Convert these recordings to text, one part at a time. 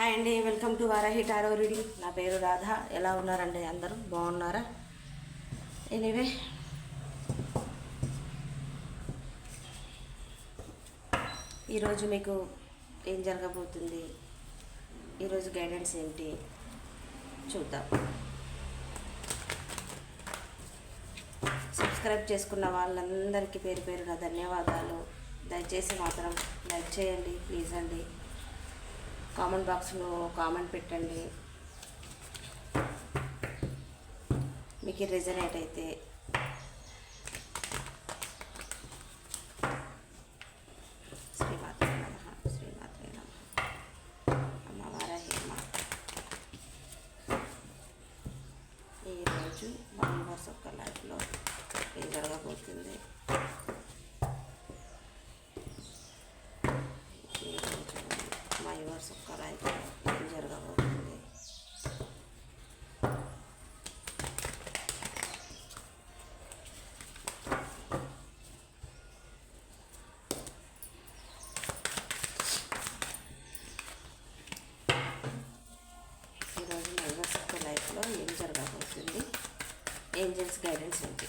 Hi అండి welcome to Varahi tarot reading. నా పేరు రాధ. ఎలా ఉన్నారండి అందరూ? బాగున్నారా? ఎనీవే. ఈరోజు మీకు ఏం జరగబోతుంది? ఈరోజు గైడెన్స్ ఏంటి? చూద్దాం. సబ్స్క్రైబ్ చేసుకున్న వాళ్ళందరికీ పేరు పేరున ధన్యవాదాలు. దయచేసి మాత్రం లైక్ చేయండి ప్లీజ్ అండి. కామెంట్ బాక్స్లో కామెంట్ పెట్టండి. మీకు రిజనేట్ అయితే. శ్రీమాత్రే నమ శ్రీమాత్రే నమ. అమ్మవారహి అమ్మ ఈరోజు వన్ వర్స్ ఒక్క లైఫ్లో ఏం జరగబోతుంది ఈరోజు మా యువర్స్ ఒక్క లైఫ్లో ఏం జరగబోతుంది ఈరోజు మా యువర్స్ ఒక్క లైఫ్లో ఏం జరగబోతుంది ఏంజల్స్ గైడెన్స్ ఉంది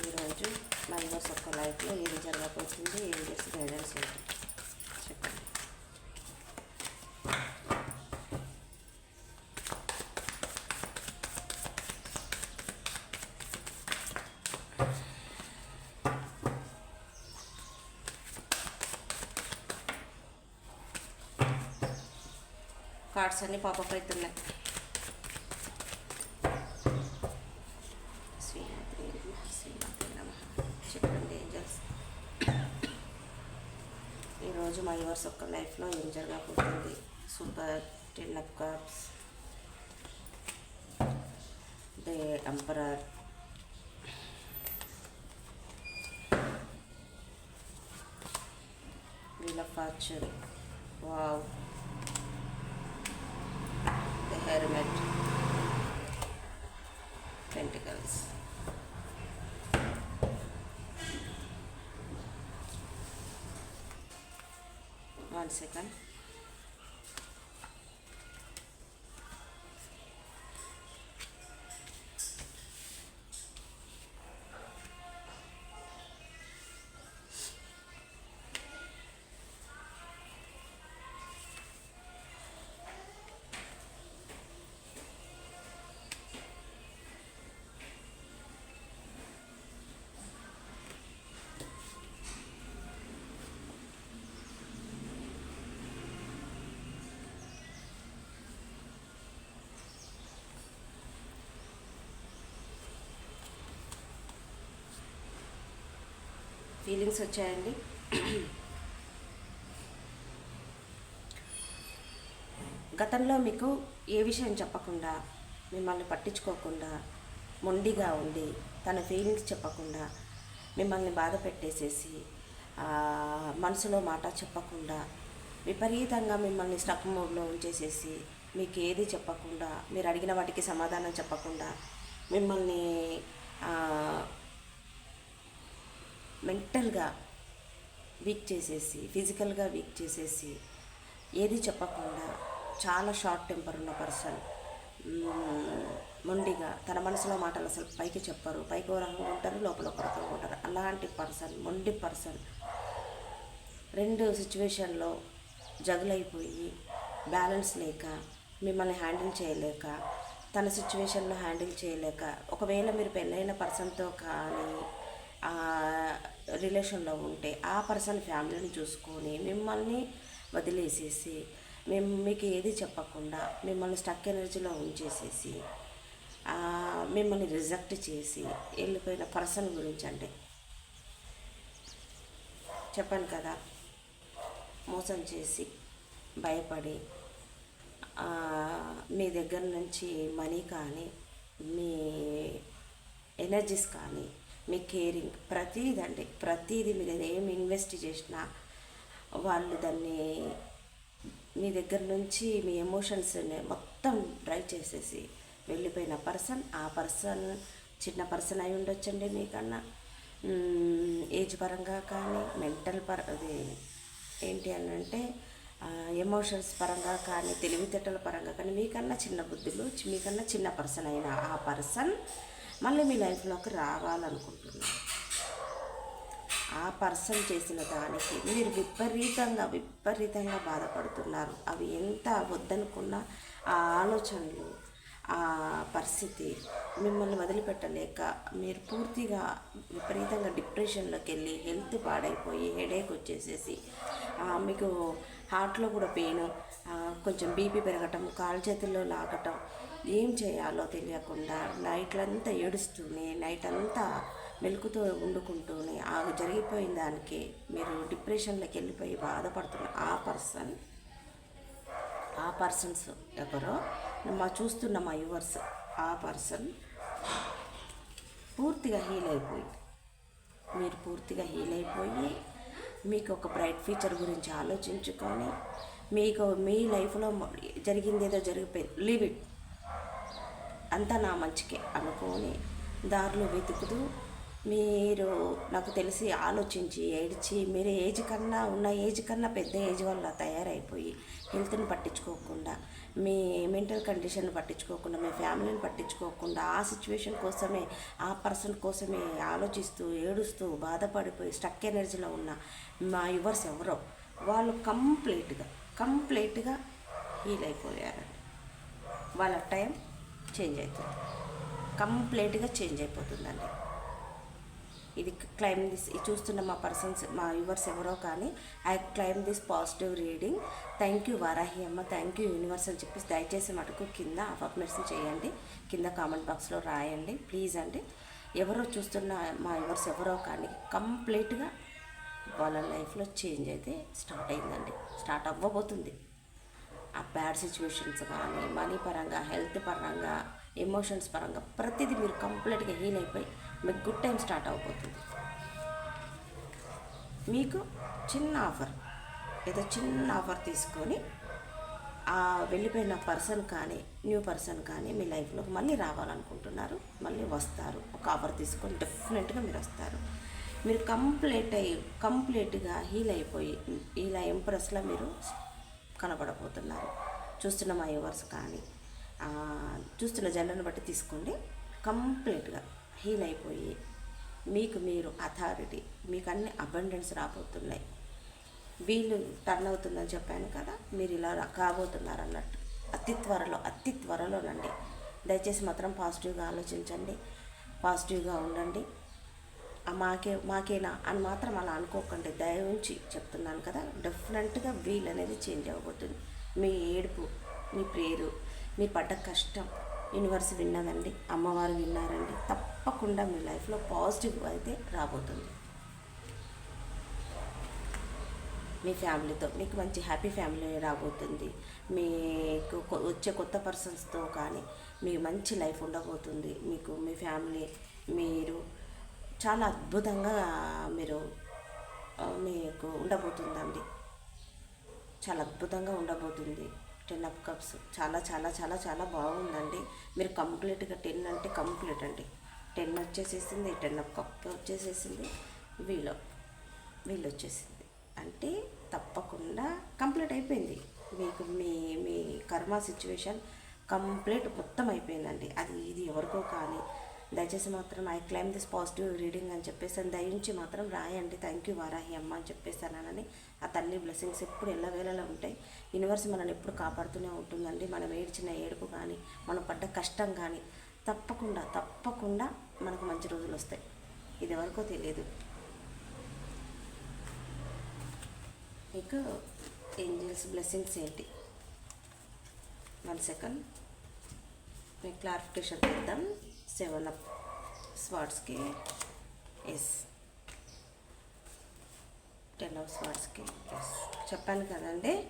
ఈరోజు మా యువర్స్ ఒక్క లైఫ్లో ఏం జరగబోతుంది ఏంజల్స్ గైడెన్స్ ఉంది. చెప్పండి. కార్డ్స్ అన్నీ పాపప్ అవుతున్నాయి శ్రీమాత్రే నమః, శ్రీమాత్రే నమః. చెప్పండి ఏంజల్స్ ఈరోజు మా లైఫ్లో ఏం జరగబోతుంది? Super ten of cups the emperor wheel of fortune wow the hermit pentacles one second feelings వచ్చాయండి. గతంలో మీకు ఏ విషయం చెప్పకుండా మిమ్మల్ని పట్టించుకోకుండా మొండిగా ఉండి తన ఫీలింగ్స్ చెప్పకుండా మిమ్మల్ని బాధ పెట్టేసేసి మనసులో మాట చెప్పకుండా విపరీతంగా మిమ్మల్ని స్టక్ మోడ్లో ఉంచేసేసి మీకు ఏది చెప్పకుండా మీరు అడిగిన వాటికి సమాధానం చెప్పకుండా మిమ్మల్ని మెంటల్గా వీక్ చేసేసి ఫిజికల్గా వీక్ చేసేసి ఏది చెప్పకుండా చాలా షార్ట్ టెంపర్ ఉన్న పర్సన్ మొండిగా తన మనసులో మాటలు అసలు పైకి చెప్పరు. పైకి ఒక రకంగా ఉంటారు లోపల ఒక రకంగా ఉంటారు. అలాంటి పర్సన్ మొండి పర్సన్ రెండు సిచ్యువేషన్లో జగులైపోయి బ్యాలెన్స్ లేక మిమ్మల్ని హ్యాండిల్ చేయలేక తన సిచ్యువేషన్లో హ్యాండిల్ చేయలేక ఒకవేళ మీరు పెళ్ళైన పర్సన్తో కానీ రిలేషన్లో ఉంటే ఆ పర్సన్ ఫ్యామిలీని చూసుకొని మిమ్మల్ని వదిలేసేసి మేము మీకు ఏది చెప్పకుండా మిమ్మల్ని స్టక్ ఎనర్జీలో ఉంచేసేసి మిమ్మల్ని రిజెక్ట్ చేసి వెళ్ళిపోయిన పర్సన్ గురించి అంటే. చెప్పాను కదా మోసం చేసి భయపడి మీ దగ్గర నుంచి మనీ కానీ మీ ఎనర్జీస్ కానీ మీ కేరింగ్ ప్రతీదండి ప్రతీది మీద ఏం ఇన్వెస్ట్ చేసినా వాళ్ళు దాన్ని మీ దగ్గర నుంచి మీ ఎమోషన్స్ మొత్తం డ్రై చేసేసి వెళ్ళిపోయిన పర్సన్ ఆ పర్సన్ చిన్న పర్సన్ అయి ఉండొచ్చండి మీకన్నా. ఏజ్ పరంగా కానీ మెంటల్ పర అది ఏంటి అని అంటే ఎమోషన్స్ పరంగా కానీ తెలివితేటల పరంగా కానీ మీకన్నా చిన్న బుద్ధులు మీకన్నా చిన్న పర్సన్ అయిన ఆ పర్సన్ మళ్ళీ మీ లైఫ్లోకి రావాలనుకుంటున్నారు ఆ పర్సన్ చేసిన దానికి మీరు విపరీతంగా విపరీతంగా బాధపడుతున్నారు. అవి ఎంత వద్దనుకున్నా ఆ ఆలోచనలు ఆ పరిస్థితి మిమ్మల్ని వదిలిపెట్టలేక మీరు పూర్తిగా విపరీతంగా డిప్రెషన్లోకి వెళ్ళి హెల్త్ పాడైపోయి హెడేక్ వచ్చేసేసి మీకు హార్ట్లో కూడా పెయిన్ కొంచెం బీపీ పెరగటం కాలు చేతుల్లో లాగటం ఏం చేయాలో తెలియకుండా నైట్లంతా ఏడుస్తూనే నైట్ అంతా మెలుకుతో వండుకుంటూనే ఆ జరిగిపోయిన దానికి మీరు డిప్రెషన్లోకి వెళ్ళిపోయి బాధపడుతున్న ఆ పర్సన్ ఆ పర్సన్స్ ఎవరో మా చూస్తున్న మా యువర్స్ ఆ పర్సన్ పూర్తిగా హీల్ అయిపోయి మీరు పూర్తిగా హీల్ అయిపోయి మీకు ఒక బ్రైట్ ఫ్యూచర్ గురించి ఆలోచించుకొని మీకు మీ లైఫ్లో జరిగింది ఏదో జరిగిపోయింది లీవ్ ఇట్. అంతా నా మంచికే అనుకొని దారిలో వెతుకుతూ మీరు నాకు తెలిసి ఆలోచించి ఏడ్చి మీరు ఏజ్ కన్నా ఉన్న ఏజ్ కన్నా పెద్ద ఏజ్ వల్ల తయారైపోయి హెల్త్ని పట్టించుకోకుండా మీ మెంటల్ కండిషన్ పట్టించుకోకుండా మీ ఫ్యామిలీని పట్టించుకోకుండా ఆ సిచ్యువేషన్ కోసమే ఆ పర్సన్ కోసమే ఆలోచిస్తూ ఏడుస్తూ బాధపడిపోయి స్టక్ ఎనర్జీలో ఉన్న మా యువర్స్ ఎవరో వాళ్ళు కంప్లీట్గా కంప్లీట్గా హీల్ అయిపోయారండి. వాళ్ళ టైం చేంజ్ అవుతుంది. కంప్లీట్గా చేంజ్ అయిపోతుందండి. ఇది క్లైమ్ దిస్ ఇది చూస్తున్న మా పర్సన్స్ మా యువర్స్ ఎవరో కానీ I claim this positive reading. Thank you Varahi అమ్మ థ్యాంక్ యూ యూనివర్స్ అని చెప్పేసి దయచేసి మటుకు కింద అఫర్మేషన్ చేయండి. కింద కామెంట్ బాక్స్లో రాయండి ప్లీజ్ అండి. ఎవరో చూస్తున్న మా యువర్స్ ఎవరో కానీ కంప్లీట్గా వాళ్ళ లైఫ్లో చేంజ్ అయితే స్టార్ట్ అయిందండి. స్టార్ట్ అవ్వబోతుంది. ఆ బ్యాడ్ సిచ్యువేషన్స్ కానీ మనీ పరంగా హెల్త్ పరంగా ఎమోషన్స్ పరంగా ప్రతిదీ మీరు కంప్లీట్గా హీల్ అయిపోయి మీకు గుడ్ టైం స్టార్ట్ అవబోతుంది. మీకు చిన్న ఆఫర్ ఏదో చిన్న ఆఫర్ తీసుకొని ఆ వెళ్ళిపోయిన పర్సన్ కానీ న్యూ పర్సన్ కానీ మీ లైఫ్లోకి మళ్ళీ రావాలనుకుంటున్నారు మళ్ళీ వస్తారు. ఒక ఆఫర్ తీసుకొని డెఫినెట్గా మీరు వస్తారు. మీరు కంప్లీట్ అయ్యి కంప్లీట్గా హీల్ అయిపోయి ఇలా ఇంప్రెస్లో మీరు కనబడబోతున్నారు. చూస్తున్న మా యువర్స్ కానీ చూస్తున్న జనరల్ని బట్టి తీసుకోండి. కంప్లీట్గా హీల్ అయిపోయి మీకు మీరు అథారిటీ మీకు అన్ని అబండెన్స్ రాబోతున్నాయి. వీళ్ళు టర్న్ అవుతుందని చెప్పాను కదా మీరు ఇలా కాబోతున్నారు అన్నట్టు. అతి త్వరలో అతి త్వరలోనండి. దయచేసి మాత్రం పాజిటివ్గా ఆలోచించండి. పాజిటివ్గా ఉండండి. మాకే మాకేనా అని మాత్రం అలా అనుకోకండి. దయ ఉంచి చెప్తున్నాను కదా డెఫినెట్గా వీల్ అనేది చేంజ్ అవ్వబోతుంది. మీ ఏడుపు మీ ప్రేరు మీ పడ్డ కష్టం యూనివర్స్ విన్నదండి అమ్మవారు విన్నారండి తప్పకుండా మీ లైఫ్లో పాజిటివ్ అయితే రాబోతుంది. మీ ఫ్యామిలీతో మీకు మంచి హ్యాపీ ఫ్యామిలీ రాబోతుంది. మీకు వచ్చే కొత్త పర్సన్స్తో కానీ మీకు మంచి లైఫ్ ఉండబోతుంది. మీకు మీ ఫ్యామిలీ మీరు చాలా అద్భుతంగా మీరు మీకు ఉండబోతుందండి. చాలా అద్భుతంగా ఉండబోతుంది. Ten of cups. చాలా చాలా చాలా చాలా బాగుందండి. మీరు కంప్లీట్గా టెన్ అంటే కంప్లీట్ అండి. టెన్ వచ్చేసేసింది టెన్ అప్ కప్ వచ్చేసేసింది వీలో వీలు వచ్చేసింది. అంటే తప్పకుండా కంప్లీట్ అయిపోయింది. మీకు మీ మీ కర్మ సిచ్యువేషన్ కంప్లీట్ మొత్తం అయిపోయిందండి. అది ఇది ఎవరికో కానీ దయచేసి మాత్రం I claim this positive reading అని చెప్పేసి అని దయించి మాత్రం రాయండి. థ్యాంక్ యూ వారాహి అమ్మ అని చెప్పేసానని ఆ తల్లి బ్లెస్సింగ్స్ ఎప్పుడు ఎల్లవేళలా ఉంటాయి. యూనివర్స్ మనల్ని ఎప్పుడు కాపాడుతూనే ఉంటుందండి. మనం ఏడ్చిన ఏడుపు కానీ మనం పడ్డ కష్టం కానీ తప్పకుండా తప్పకుండా మనకు మంచి రోజులు వస్తాయి. ఇది వరకు తెలియదు మీకు ఏంజల్స్ బ్లెస్సింగ్స్ ఏంటి? వన్ సెకండ్ మీకు క్లారిఫికేషన్ చేద్దాం. సెవెన్ అప్ స్వాట్స్కి ఎస్ టెన్ ఆఫ్ స్వాట్స్కి ఎస్ చెప్పాను కదండి?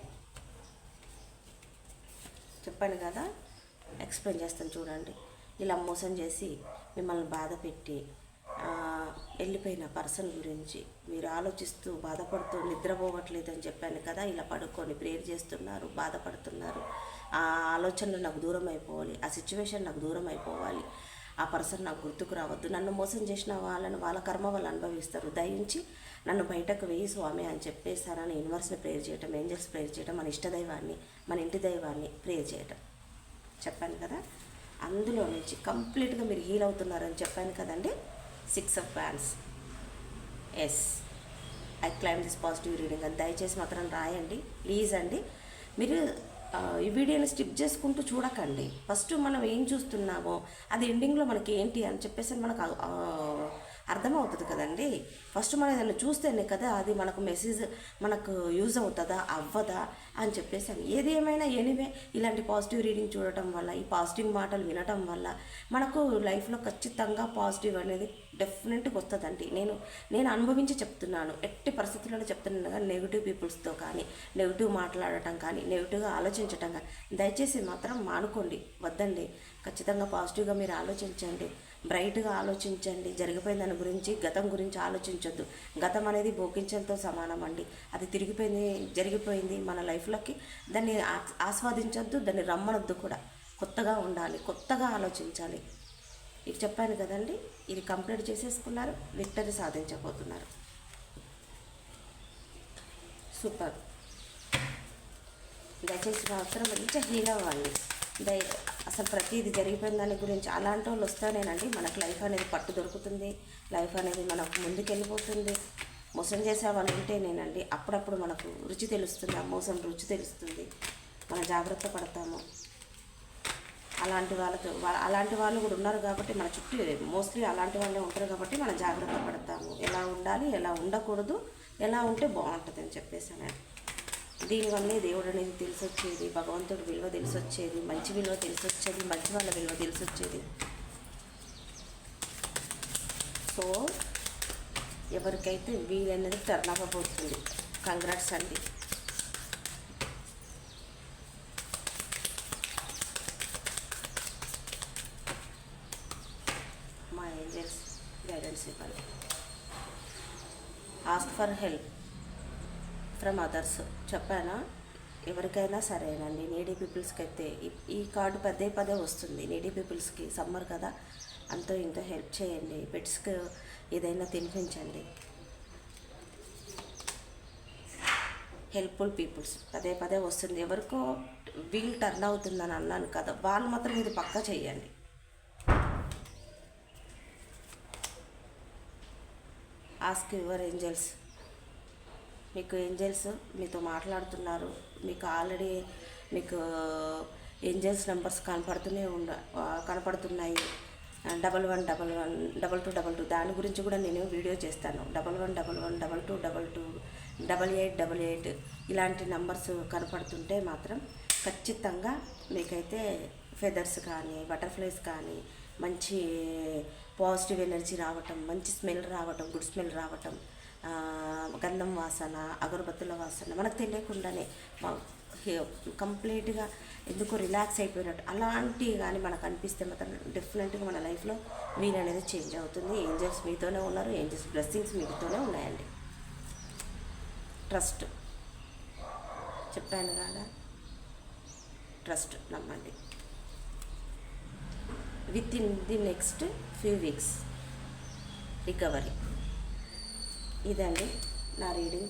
చెప్పాను కదా? ఎక్స్ప్లెయిన్ చేస్తాను చూడండి. ఇలా మోసం చేసి మిమ్మల్ని బాధ పెట్టి వెళ్ళిపోయిన పర్సన్ గురించి మీరు ఆలోచిస్తూ బాధపడుతూ నిద్రపోవట్లేదు అని చెప్పాను కదా? ఇలా పడుకొని ప్రేయర్ చేస్తున్నారు బాధపడుతున్నారు. ఆ ఆలోచనలు నాకు దూరం అయిపోవాలి ఆ సిచ్యువేషన్ నాకు దూరం అయిపోవాలి. ఆ పర్సన్ నాకు గుర్తుకు రావద్దు. నన్ను మోసం చేసిన వాళ్ళని వాళ్ళ కర్మ వాళ్ళు అనుభవిస్తారు. దయించి నన్ను బయటకు వేయి స్వామి అని చెప్పేసానని యూనివర్స్ని ప్రేయర్ చేయటం ఏంజల్స్ ప్రేయర్ చేయటం మన ఇష్టదైవాన్ని మన ఇంటి దైవాన్ని ప్రేయర్ చేయటం. చెప్పాను కదా? అందులో నుంచి కంప్లీట్గా మీరు హీల్ అవుతున్నారని చెప్పాను కదండి? Six of fans yes I claim this positive reading అని దయచేసి మాత్రం రాయండి. ప్లీజ్ అండి. మీరు ఈ వీడియోని స్టిప్ చేసుకుంటూ చూడకండి. ఫస్ట్ మనం ఏం చూస్తున్నామో అది ఎండింగ్లో మనకి ఏంటి అని చెప్పేసి మనకు అర్థమవుతుంది కదండి. ఫస్ట్ మనం ఏదైనా చూస్తేనే కదా అది మనకు మెసేజ్ మనకు యూజ్ అవుతుందా అవ్వదా అని చెప్పేసి ఏది ఏమైనా ఎనివే ఇలాంటి పాజిటివ్ రీడింగ్ చూడటం వల్ల ఈ పాజిటివ్ మాటలు వినటం వల్ల మనకు లైఫ్లో ఖచ్చితంగా పాజిటివ్ అనేది డెఫినెట్గా వస్తుందండి. నేను నేను అనుభవించి చెప్తున్నాను. ఎట్టి పరిస్థితుల్లో చెప్తున్నాను కానీ నెగిటివ్ పీపుల్స్తో కానీ నెగిటివ్ మాట్లాడటం కానీ నెగిటివ్గా ఆలోచించటం కానీ. దయచేసి మాత్రం మానుకోండి వద్దండి. ఖచ్చితంగా పాజిటివ్గా మీరు ఆలోచించండి. బ్రైట్గా ఆలోచించండి. జరిగిపోయిన దాని గురించి గతం గురించి ఆలోచించొద్దు. గతం అనేది భోగించడంతో సమానం అండి అది తిరిగిపోయింది జరిగిపోయింది మన లైఫ్లోకి. దాన్ని ఆస్వాదించొద్దు దాన్ని రమ్మనొద్దు కూడా. కొత్తగా ఉండాలి కొత్తగా ఆలోచించాలి. ఇది చెప్పాను కదండి ఇది కంప్లీట్ చేసేసుకున్నారు విక్టరీ సాధించబోతున్నారు. సూపర్. దయచేసి మాత్రం మంచిగా హీల్ అవ్వండి. దయ అసలు ప్రతిదీ జరిగిపోయిన దాని గురించి అలాంటి వాళ్ళు వస్తానేనండి. మనకు లైఫ్ అనేది పట్టు దొరుకుతుంది. లైఫ్ అనేది మనకు ముందుకెళ్ళిపోతుంది. మోసం చేసే వాళ్ళు ఉంటేనేనండి అప్పుడప్పుడు మనకు రుచి తెలుస్తుంది. ఆ మోసం రుచి తెలుస్తుంది. మనం జాగ్రత్త పడతాము. అలాంటి వాళ్ళకి అలాంటి వాళ్ళు కూడా ఉన్నారు కాబట్టి మన చుట్టూ మోస్ట్లీ అలాంటి వాళ్ళే ఉంటారు కాబట్టి మనం జాగ్రత్త పడతాము. ఎలా ఉండాలి ఎలా ఉండకూడదు ఎలా ఉంటే బాగుంటుంది అని చెప్పేసి అని దీనివల్లే దేవుడు అనేది తెలిసొచ్చేది భగవంతుడి భగవంతుడు విలువ తెలిసొచ్చేది మంచి విలువ తెలిసొచ్చేది మంచి వాళ్ళ విలువ తెలిసొచ్చేది. సో ఎవరికైతే వీలన్నది టర్న్ అవ్వబోతుంది కంగ్రాట్స్ అండి. మా ఏంజల్స్ గైడెన్స్ ఇవ్వాలి. Ask for help from others చెప్పానా? ఎవరికైనా సరేనండి. నీడీ పీపుల్స్కి అయితే ఈ- కార్డు పదే పదే వస్తుంది. నీడీ పీపుల్స్కి సమ్మర్ కదా. అంతో ఇంతో హెల్ప్ చేయండి. పెట్స్కి ఏదైనా తినిపించండి. హెల్ప్ఫుల్ పీపుల్స్ పదే పదే వస్తుంది. ఎవరికో వీల్ టర్న్ అవుతుందని అన్నాను కదా. వాళ్ళు మాత్రం ఇది పక్కా చేయండి ఆస్క్ యువర్ ఏంజల్స్ మీకు ఏంజల్స్ మీతో మాట్లాడుతున్నారు. మీకు ఆల్రెడీ మీకు ఏంజల్స్ నెంబర్స్ కనపడుతూనే ఉండ కనపడుతున్నాయి. Double one double one double two double two దాని గురించి కూడా నేను వీడియో చేస్తాను. Double one double one double two double two double eight double eight ఇలాంటి నంబర్స్ కనపడుతుంటే మాత్రం ఖచ్చితంగా మీకైతే ఫెదర్స్ కానీ బటర్ఫ్లైస్ కానీ మంచి పాజిటివ్ ఎనర్జీ రావటం మంచి స్మెల్ రావటం గుడ్ స్మెల్ రావటం గంధం వాసన అగరబత్తుల వాసన మనకు తెలియకుండానే కంప్లీట్గా ఎందుకో రిలాక్స్ అయిపోయినట్టు అలాంటివి కానీ మనకు అనిపిస్తే మాత్రం డిఫరెంట్గా మన లైఫ్లో వీల్ అనేది చేంజ్ అవుతుంది. ఏంజల్స్ మీతోనే ఉన్నారు ఏంజల్స్ బ్లెస్సింగ్స్ మీతోనే ఉన్నాయండి. ట్రస్ట్. చెప్పాను కదా. ట్రస్ట్ నమ్మండి. Within the next few weeks. Recovery. ఇదండి నా రీడింగ్.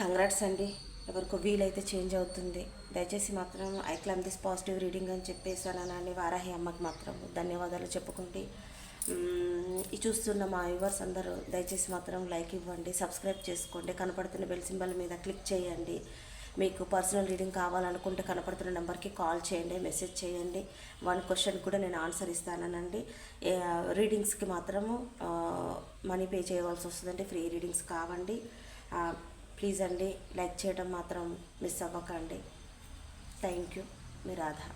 కంగ్రాట్స్ అండి ఎవరికో వీలైతే చేంజ్ అవుతుంది. దయచేసి మాత్రం I claim this positive reading అని చెప్పేసానని వారాహి అమ్మకి మాత్రం ధన్యవాదాలు చెప్పుకుంటే ఈ చూస్తున్న మా వ్యూవర్స్ అందరూ దయచేసి మాత్రం లైక్ ఇవ్వండి సబ్స్క్రైబ్ చేసుకోండి కనపడుతున్న బెల్ సింబల్ మీద క్లిక్ చేయండి. మీకు పర్సనల్ రీడింగ్ కావాలనుకుంటే కనపడుతున్న నెంబర్కి కాల్ చేయండి మెసేజ్ చేయండి. వన్ క్వశ్చన్ కూడా నేను ఆన్సర్ ఇస్తానండి రీడింగ్స్కి మాత్రము మనీ పే చేయవలసి వస్తుందండి. ఫ్రీ రీడింగ్స్ కావండి. ప్లీజ్ అండి లైక్ చేయడం మాత్రం మిస్ అవ్వకండి. థ్యాంక్ యూ మీ రాధా.